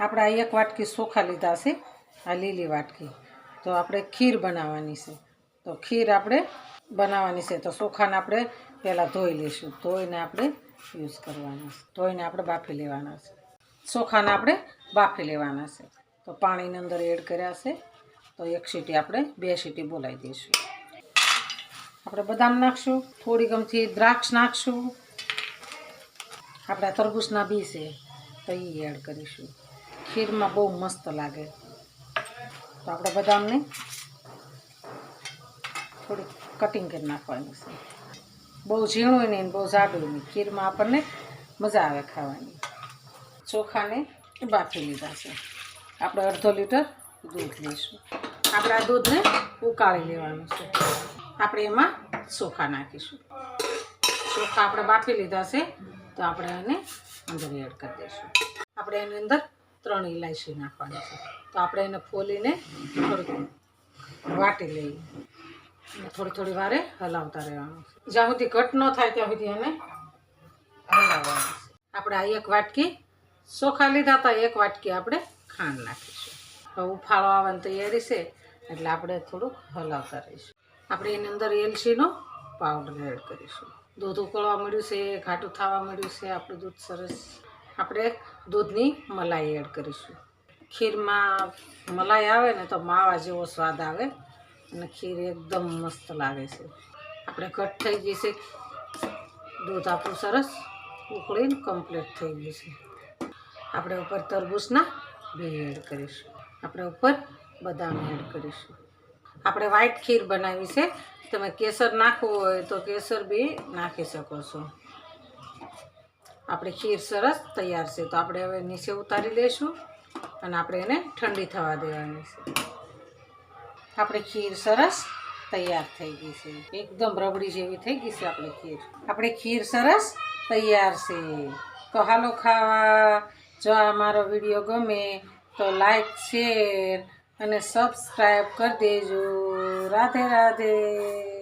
આપણે આ એક વાટકી ચોખા લીધા છે, આ લીલી વાટકી. તો આપણે ખીર બનાવવાની છે. તો ખીર આપણે બનાવવાની છે. તો ચોખાને આપણે પહેલાં ધોઈ લઈશું. ધોઈને આપણે યુઝ કરવાના છે. ધોઈને આપણે બાફી લેવાના છે. ચોખાને આપણે બાફી લેવાના છે. તો પાણીની અંદર એડ કર્યા છે. તો એક સીટી આપણે બે સીટી બોલાવી દઈશું. આપણે બદામ નાખશું. થોડી ગમથી દ્રાક્ષ નાખશું. આપણા તરબૂચના બી છે. તો એ એડ કરીશું. ખીરમાં બહુ મસ્ત લાગે. તો આપણે બદામને થોડીક કટિંગ કરી નાખવાની છે. બહુ ઝીણું નહીં બહુ જાડું નહીં. ખીરમાં આપણને મજા આવે ખાવાની. ચોખાને બાફી લીધા છે. આપણે અડધો લીટર દૂધ લઈશું. આપણે આ દૂધને ઉકાળી લેવાનું છે. આપણે એમાં ચોખા નાખીશું. ચોખા આપણે બાફી લીધા છે, તો આપણે એને અંદર એડ કરી દઈશું. આપણે એની અંદર ત્રણ ઇલાયચી નાખવાની છે. તો આપણે એને ફોલીને થોડુંક વાટી લઈએ. થોડી થોડી વારે હલાવતા રહેવાનું જ્યાં સુધી કટ ન થાય ત્યાં સુધી એને હલાવવાનું આપણે આ એક વાટકી ચોખા લીધા હતા, એક વાટકી આપણે ખાંડ નાખીશું. હવે ઉફાળો આવવાની તૈયારી છે, એટલે આપણે થોડુંક હલાવતા રહીશું. આપણે એની અંદર એલચીનો પાવડર એડ કરીશું. દૂધ ઉકળવા મળ્યું છે ઘાટું થવા મળ્યું છે, આપણું દૂધ સરસ આપણે દૂધની મલાઈ એડ કરીશું. ખીરમાં મલાઈ આવે ને તો માવા જેવો સ્વાદ આવે અને ખીર એકદમ મસ્ત લાગે છે. આપણે કટ થઈ ગઈ છે દૂધ આપણું સરસ ઉકળીને કમ્પ્લીટ થઈ ગયું છે આપણે ઉપર તરબૂચના બી એડ કરીશું. આપણે ઉપર બદામ એડ કરીશું. આપણે વ્હાઈટ ખીર બનાવી છે. તમે કેસર નાખવું હોય તો કેસર બી નાખી શકો છો. આપણે ખીર સરસ તૈયાર છે. તો આપણે હવે નીચે ઉતારી લઈશું અને આપણે એને ઠંડી થવા દેવાની છે. આપણે ખીર સરસ તૈયાર થઈ ગઈ છે. એકદમ રબડી જેવી થઈ ગઈ છે આપણે ખીર. આપણે ખીર સરસ તૈયાર છે. તો હાલો ખાવા. જો આ મારો વીડિયો ગમે તો લાઈક, શેર અને સબસ્ક્રાઈબ કરી દેજો. રાધે રાધે.